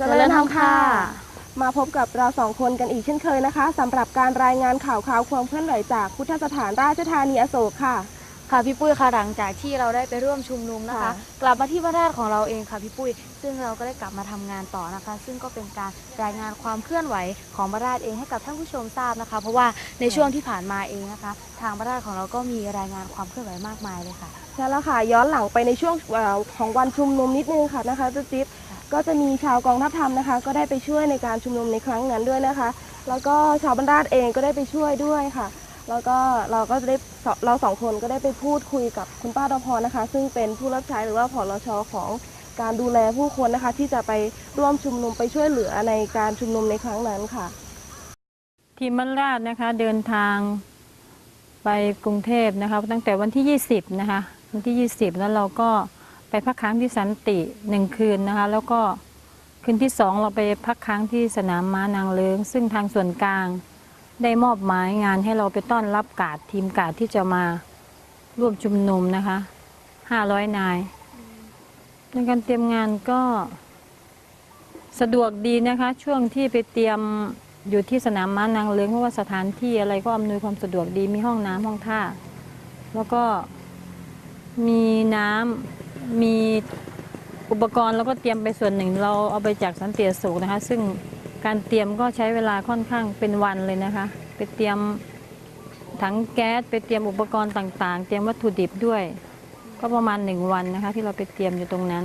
เจริญธรรมค่ะ มาพบกับเราสองคนกันอีกเช่นเคยนะคะสำหรับการรายงานข่าวคราวความเคลื่อนไหวจากพุทธสถานราชธานีอโศกค่ะ ค่ะพี่ปุ้ยค่ะหลังจากที่เราได้ไปร่วมชุมนุมนะคะ ค่ะ กลับมาที่บ้านราชของเราเองค่ะพี่ปุ้ย ซึ่งเราก็ได้กลับมาทำงานต่อนะคะ ซึ่งก็เป็นการรายงานความเคลื่อนไหวของบ้านราชเองให้กับท่านผู้ชมทราบนะคะ เพราะว่าในช่วงที่ผ่านมาเองนะคะ ทางบ้านราชของเราก็มีรายงานความเคลื่อนไหวมากมายเลยค่ะ ใช่แล้วค่ะย้อนหลังไปในช่วงเอ่อของวันชุมนุมนิดนึงค่ะนะคะจุ๊บจิ๊บ ก็จะมีชาวกองทัพธรรมนะคะ ก็ได้ไปช่วยในการชุมนุมในครั้งนั้นด้วยนะคะ แล้วก็ชาวบรรดาศเองก็ได้ไปช่วยด้วยค่ะ แล้วก็เราก็ได้เราสองคนก็ได้ไปพูดคุยกับคุณป้าดพรนะคะ ซึ่งเป็นผู้รับใช้หรือว่าผอรชของการดูแลผู้คนนะคะ ที่จะไปร่วมชุมนุมไปช่วยเหลือในการชุมนุมในครั้งนั้นค่ะ ทีมมัลราชนะคะเดินทางไปกรุงเทพนะคะตั้งแต่วันที่ 20 นะคะวันที่ 20 แล้วเราก็ ไปพักค้างที่สันติหนึ่งคืนนะคะ แล้วก็คืนที่สองเราไปพักค้างที่สนามม้านางเลิง ซึ่งทางส่วนกลาง ได้มอบหมายงานให้เราไปต้อนรับกาดทีมกาดที่จะมาร่วมชุมนุมนะคะ500นายในการเตรียมงานก็สะดวกดีนะคะ ช่วงที่ไปเตรียมอยู่ที่สนามม้านางเลิงเพราะว่าสถานที่อะไรก็อำนวยความสะดวกดีมีห้องน้ำห้องท่า แล้วก็มีน้ำ มีอุปกรณ์แล้วก็เตรียมไปส่วนหนึ่ง เราเอาไปจากสันติอโศกนะคะ ซึ่งการเตรียมก็ใช้เวลาค่อนข้างเป็นวันเลยนะคะ ไปเตรียมถังแก๊สไปเตรียมอุปกรณ์ต่างๆ เตรียมวัตถุดิบด้วย ก็ประมาณหนึ่งวันนะคะ ที่เราไปเตรียมอยู่ตรงนั้น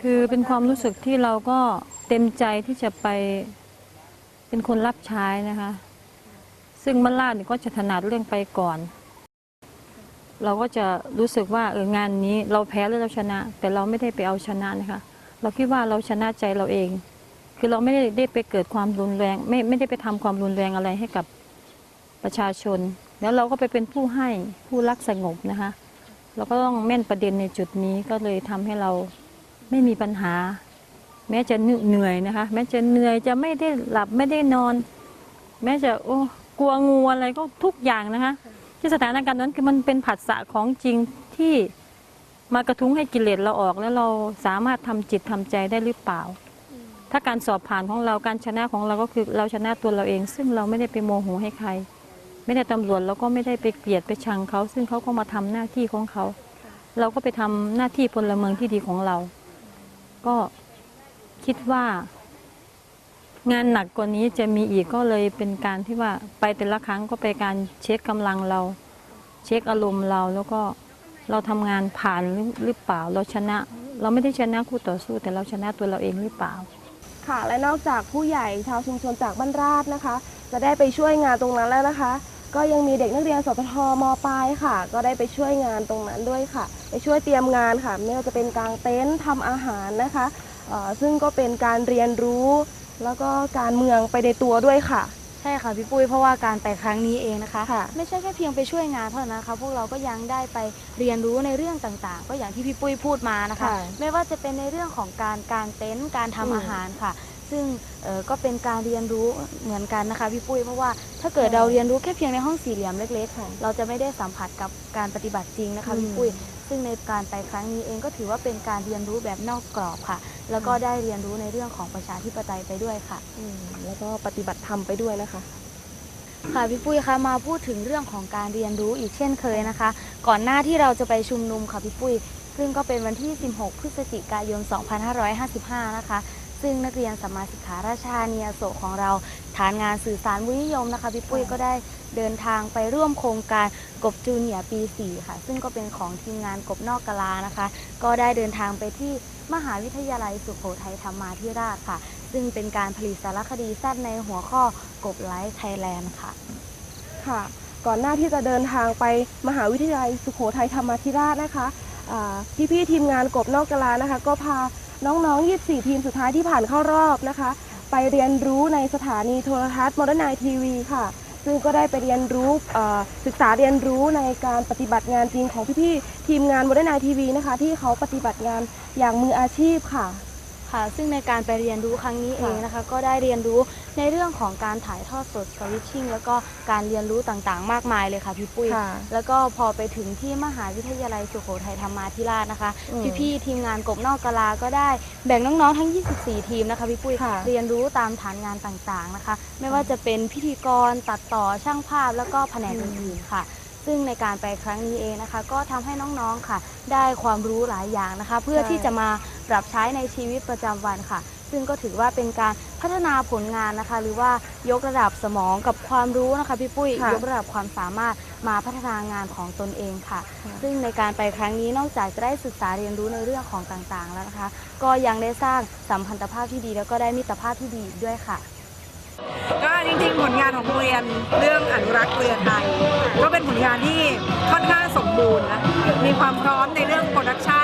คือเป็นความรู้สึกที่เราก็เต็มใจที่จะไปเป็นคนรับใช้นะคะ ซึ่งมัลลาดก็จะถนัดเรื่องไปก่อน เราก็จะรู้สึกว่าเอองานนี้เราแพ้หรือเราชนะ แต่เราไม่ได้ไปเอาชนะนะคะเราคิดว่าเราชนะใจเราเอง คือเราไม่ได้ได้ไปเกิดความรุนแรง ไม่ไม่ได้ไปทำความรุนแรงอะไรให้กับประชาชน แล้วเราก็ไปเป็นผู้ให้ผู้รักสงบนะคะเราก็ต้องแม่นประเด็นในจุดนี้ก็เลยทำให้เราไม่มีปัญหา แม้จะเหนื่อยนะคะ แม้จะเหนื่อยจะไม่ได้หลับไม่ได้นอน แม้จะโอ้กลัวงูอะไรก็ทุกอย่างนะคะ ที่สถานการณ์นั้นคือมันเป็นผัสสะของจริงที่มากระทุ้งให้กิเลสเราออก แล้วเราสามารถทำจิตทำใจได้หรือเปล่า ถ้าการสอบผ่านของเราการชนะของเราก็คือเราชนะตัวเราเอง ซึ่งเราไม่ได้ไปโมโหให้ใคร ไม่ได้ตำรวจเราก็ไม่ได้ไปเกลียดไปชังเขา ซึ่งเขาก็มาทำหน้าที่ของเขา เราก็ไปทำหน้าที่พลเมืองที่ดีของเรา ก็คิดว่า งานหนักกว่านี้จะมีอีกก็เลยเป็นการที่ว่าไปแต่ละครั้งก็ไปการเช็คกำลังเรา เช็คอารมณ์เราแล้วก็เราทำงานผ่านหรือเปล่าเราชนะ เราไม่ได้ชนะคู่ต่อสู้แต่เราชนะตัวเราเองหรือเปล่า ค่ะและนอกจากผู้ใหญ่ชาวชุมชนจากบ้านราชนะคะ จะได้ไปช่วยงานตรงนั้นแล้วนะคะ ก็ยังมีเด็กนักเรียนสพทมปลายค่ะ ก็ได้ไปช่วยงานตรงนั้นด้วยค่ะ ไปช่วยเตรียมงานค่ะไม่ว่าจะเป็นกางเต็นท์ทำอาหารนะคะซึ่งก็เป็นการเรียนรู้ แล้วก็การเมืองไปในตัวด้วยค่ะ ใช่ค่ะพี่ปุ้ยเพราะว่าการไปครั้งนี้เองนะคะ ค่ะ ไม่ใช่แค่เพียงไปช่วยงานเท่านั้นนะคะ พวกเราก็ยังได้ไปเรียนรู้ในเรื่องต่างๆ ก็อย่างที่พี่ปุ้ยพูดมานะคะ ค่ะไม่ว่าจะเป็นในเรื่องของการกางเต็นท์การทำอืม อาหารค่ะ ซึ่งเอ่อก็เป็นการเรียนรู้เหมือนกันนะคะพี่ปุ้ยเพราะว่าถ้าเกิดเราเรียนรู้แค่เพียงในห้องสี่เหลี่ยมเล็กค่ะๆเราจะไม่ได้สัมผัสกับการปฏิบัติจริงนะคะอืมพี่ปุ้ยซึ่งในการไปครั้งนี้เองก็ถือว่าเป็นการเรียนรู้แบบนอกกรอบค่ะ แล้วก็ได้เรียนรู้ในเรื่องของประชาธิปไตยไปด้วยค่ะอืมแล้วก็ปฏิบัติธรรมไปด้วยนะคะค่ะพี่ปุ้ยคะมาพูดถึงเรื่องของการเรียนรู้อีกเช่นเคยนะคะ ก่อนหน้าที่เราจะไปชุมนุมค่ะพี่ปุ้ยซึ่งก็เป็นวันที่ 16 พฤศจิกายน 2555 นะคะ ซึ่งนักเรียนสมมาสิกขาราชานีอโศกของเรา ฐานงานสื่อสารวุฒินิยมนะคะพี่ปุ้ยก็ได้เดินทางไปร่วมโครงการกบจูเนียร์ปี4ค่ะ ซึ่งก็เป็นของทีมงานกบนอกกะลานะคะ ก็ได้เดินทางไปที่มหาวิทยาลัยสุโขทัยธรรมาธิราชค่ะ ซึ่งเป็นการผลิตสารคดีสั้นในหัวข้อกบไลฟ์ไทยแลนด์ค่ะ ค่ะ ก่อนหน้าที่จะเดินทางไปมหาวิทยาลัยสุโขทัยธรรมาธิราชนะคะอ่าพี่ๆทีมงานกบนอกกะลานะคะ ก็พา น้องๆ 24 ทีมสุดท้ายที่ผ่านเข้ารอบนะคะ ไปเรียนรู้ในสถานีโทรทัศน์โมเดิร์นไนทีวีค่ะ ซึ่งก็ได้ไปเรียนรู้ศึกษาเรียนรู้ในการปฏิบัติงานจริงของพี่ๆทีมงานโมเดิร์นไนทีวีนะคะ ที่เขาปฏิบัติงานอย่างมืออาชีพค่ะ ค่ะ ซึ่งในการไปเรียนรู้ครั้งนี้เองนะคะ ก็ได้เรียนรู้ในเรื่องของการถ่ายทอดสดสวิตชิ่งแล้วก็การเรียนรู้ต่างๆ มากมายเลยค่ะพี่ปุ้ย ค่ะแล้วก็พอไปถึงที่มหาวิทยาลัยสุโขทัยธรรมาธิราชนะคะ อืมพี่ๆทีมงานกบนอกกะลาก็ได้แบ่งน้องๆทั้ง 24 ทีมนะคะพี่ปุ้ย ค่ะ เรียนรู้ตามฐานงานต่างๆนะคะ ไม่ว่าจะเป็นพิธีกรตัดต่อช่างภาพแล้วก็แผนกอื่นๆค่ะ ซึ่งในการไปครั้งนี้เองนะคะ ก็ทำให้น้องๆค่ะ ได้ความรู้หลายอย่างนะคะ เพื่อใช่ที่จะมา ปรับใช้ในชีวิตประจำวันค่ะ ซึ่งก็ถือว่าเป็นการพัฒนาผลงานนะคะ หรือว่ายกระดับสมองกับความรู้นะคะพี่ปุ้ยค่ะยกระดับความสามารถมาพัฒนางานของตนเองค่ะ ค่ะ ซึ่งในการไปครั้งนี้นอกจากจะได้ศึกษาเรียนรู้ในเรื่องของต่างๆ แล้วนะคะ ก็ยังได้สร้างสัมพันธภาพที่ดี แล้วก็ได้มิตรภาพที่ดีอีกด้วยค่ะ ก็จริงๆ ผลงานของโรงเรียนเรื่องอนุรักษ์เรือไทย ก็เป็นผลงานที่ค่อนข้างสมบูรณ์นะมีความพร้อมในเรื่องโปรดักชัน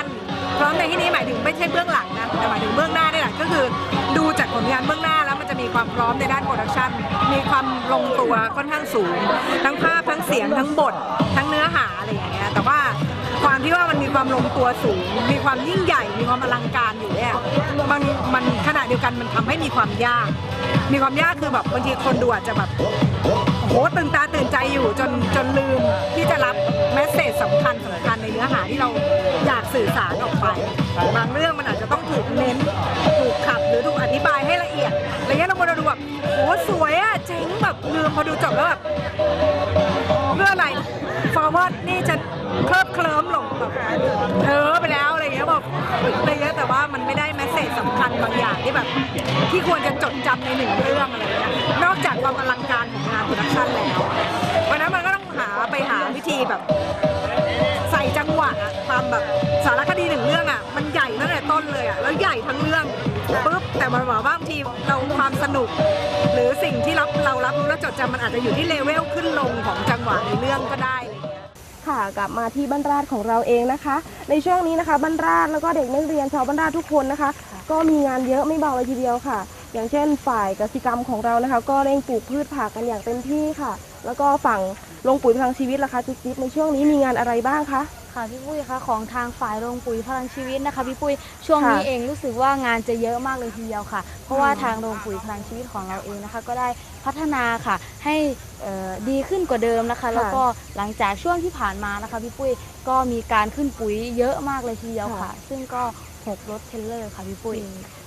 พร้อมในที่นี้หมายถึงไม่ใช่เบื้องหลังนะแต่หมายถึงเบื้องหน้านี่แหละก็คือดูจากผลงานเบื้องหน้าแล้วมันจะมีความพร้อมในด้านโปรดักชันมีความลงตัวค่อนข้างสูง ทั้งภาพทั้งเสียงทั้งบท ทั้งเนื้อหาอะไรอย่างเงี้ยแต่ว่าความที่ว่ามันมีความลงตัวสูง มีความยิ่งใหญ่ มีความอลังการอยู่เนี่ยมันมันขณะเดียวกันมันทำให้มีความยาก มีความยากคือแบบบางทีคนดูอาจจะแบบโหตื่นตาตื่นใจอยู่จนจนลืมที่จะรับ แมสเซจสำคัญสำคัญในเนื้อหาที่เราอยากสื่อสารออกไป บางเรื่องมันอาจจะต้องถูกเน้น ถูกขับหรือถูกอธิบายให้ละเอียดอะไรเงี้ยเราคนเราดูแบบโอ้สวยอะเจ๋งแบบลืมพอดูจบแล้วแบบเพื่ออะไร forward นี่จะเคลิบเคลิ้มหลงแบบเพ้อไปแล้วอะไรเงี้ยแบบอะไรเงี้แต่ว่ามันไม่ได้แมสเซจสำคัญบางอย่างที่แบบที่ควรจะจดจำในหนึ่งเรื่องอะไรเงี้ยนอกจากความอลังการของงานโปรดักชันแล้ว ความสนุก หรือสิ่งที่รับเรารับรู้และจดจำมันอาจจะอยู่ที่เลเวลขึ้นลงของจังหวะในเรื่องก็ได้เงี้ยค่ะกลับมาที่บ้านราชของเราเองนะคะ ในช่วงนี้นะคะบ้านราชแล้วก็เด็กนักเรียนชาวบ้านราชทุกคนนะคะ ก็มีงานเยอะไม่เบาเลยทีเดียวค่ะ อย่างเช่น ฝ่ายกสิกรรมของเรานะคะ ก็เร่งปลูกพืชผักกันอย่างเต็มที่ค่ะ แล้วก็ฝั่งลงปุ๋ยพลังชีวิตล่ะคะจิ๊บจิ๊บในช่วงนี้มีงานอะไรบ้างคะ ค่ะพี่ปุ้ยคะของทางฝ่ายโรงปุ๋ยพลังชีวิตนะคะพี่ปุ้ยช่วงนี้ค่ะเองรู้สึกว่างานจะเยอะมากเลยทีเดียวค่ะ เพราะว่าอืมทางโรงปุ๋ยพลังชีวิตของเราเองนะคะ ก็ได้พัฒนาค่ะ ให้เอ่อดีขึ้นกว่าเดิมนะคะ แล้วก็หลังจากช่วงที่ผ่านมานะคะพี่ปุ้ยก็มีการขึ้นปุ๋ยเยอะมากเลยทีเดียวค่ะซึ่งก็หกรถเทรลเลอร์ค่ะพี่ปุ้ย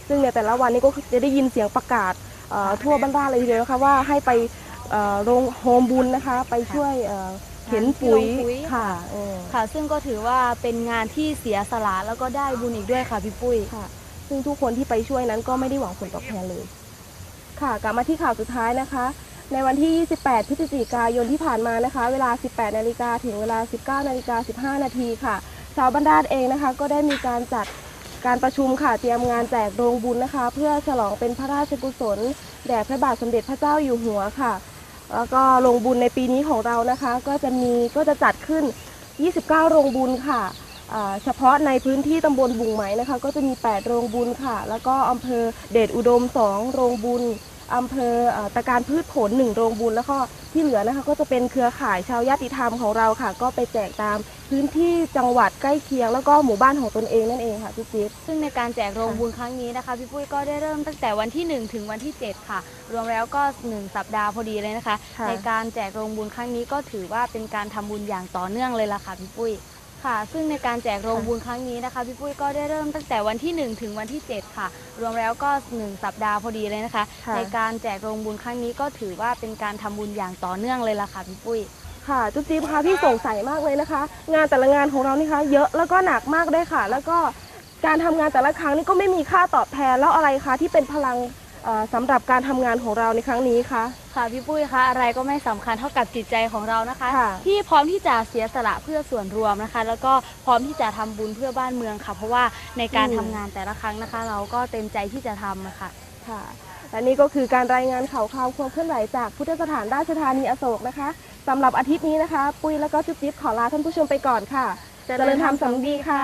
ซึ่งในแต่ละวันนี้ก็จะได้ยินเสียงประกาศเอ่อทั่วบ้านราชเลยทีเดียวนะคะว่าให้ไปเอ่อโรงโฮมบุญนะคะ ไปช่วยเอ่อ เข็นปุ๋ยที่โรงปุ๋ยค่ะเออค่ะ ซึ่งก็ถือว่าเป็นงานที่เสียสละแล้วก็ได้บุญอีกด้วยค่ะพี่ปุ้ย ค่ะ ซึ่งทุกคนที่ไปช่วยนั้นก็ไม่ได้หวังผลตอบแทนเลย ค่ะ กลับมาที่ข่าวสุดท้ายนะคะ ในวันที่ 28 พฤศจิกายนที่ผ่านมานะคะ เวลา 18 นาฬิกาถึงเวลา 19 นาฬิกา 15 นาทีค่ะ ชาวบ้านราชเองนะคะ ก็ได้มีการจัดการประชุมค่ะ เตรียมงานแจกโรงบุญนะคะ เพื่อฉลองเป็นพระราชกุศล แด่พระบาทสมเด็จพระเจ้าอยู่หัวค่ะ แล้วก็โรงบุญในปีนี้ของเรานะคะ ก็จะมีก็จะจัดขึ้น 29 โรงบุญค่ะเฉพาะในพื้นที่ตำบลบุงไหมนะคะ ก็จะมี 8 โรงบุญค่ะ แล้วก็อำเภอเดชอุดม 2 โรงบุญ อำเภอเอ่อตะการพืชผล1โรงบุญแล้วก็ที่เหลือนะคะก็จะเป็นเครือข่ายชาวญาติธรรมของเราค่ะ ก็ไปแจกตามพื้นที่จังหวัดใกล้เคียง แล้วก็หมู่บ้านของตนเองนั่นเองค่ะพี่จิ๊บซึ่งในการแจกโรงบุญครั้งนี้นะคะพี่ปุ้ยก็ได้เริ่มตั้งแต่วันที่ 1 ถึงวันที่ 7 ค่ะ รวมแล้วก็ 1 สัปดาห์พอดีเลยนะคะค่ะในการแจกโรงบุญครั้งนี้ก็ถือว่าเป็นการทำบุญอย่างต่อเนื่องเลยล่ะค่ะพี่ปุ้ย ค่ะ ซึ่งในการแจกโรงบุญครั้งนี้นะคะพี่ปุ้ยก็ได้เริ่มตั้งแต่วันที่ 1 ถึงวันที่ 7 ค่ะ รวมแล้วก็ 1 สัปดาห์พอดีเลยนะคะค่ะในการแจกโรงบุญครั้งนี้ก็ถือว่าเป็นการทำบุญอย่างต่อเนื่องเลยล่ะค่ะพี่ปุ้ยค่ะจุ๊บจิ๊บคะพี่สงสัยมากเลยนะคะ งานแต่ละงานของเรานี่คะ เยอะแล้วก็หนักมากด้วยค่ะ แล้วก็การทำงานแต่ละครั้งนี่ก็ไม่มีค่าตอบแทนแล้วอะไรคะที่เป็นพลังเอ่อสำหรับการทำงานของเราในครั้งนี้คะ ค่ะพี่ปุ้ยคะอะไรก็ไม่สำคัญเท่ากับจิตใจของเรานะคะค่ะที่พร้อมที่จะเสียสละเพื่อส่วนรวมนะคะ แล้วก็พร้อมที่จะทำบุญเพื่อบ้านเมืองค่ะ เพราะว่าในการอืมทำงานแต่ละครั้งนะคะ เราก็เต็มใจที่จะทำอะค่ะค่ะและนี่ก็คือการรายงานข่าวคราวความเคลื่อนไหวจากพุทธสถานราชธานีอโศกนะคะสำหรับอาทิตย์นี้นะคะ ปุ้ยแล้วก็จุ๊บจิ๊บขอลาท่านผู้ชมไปก่อนค่ะเจริญธรรมสำนึกดีค่ะ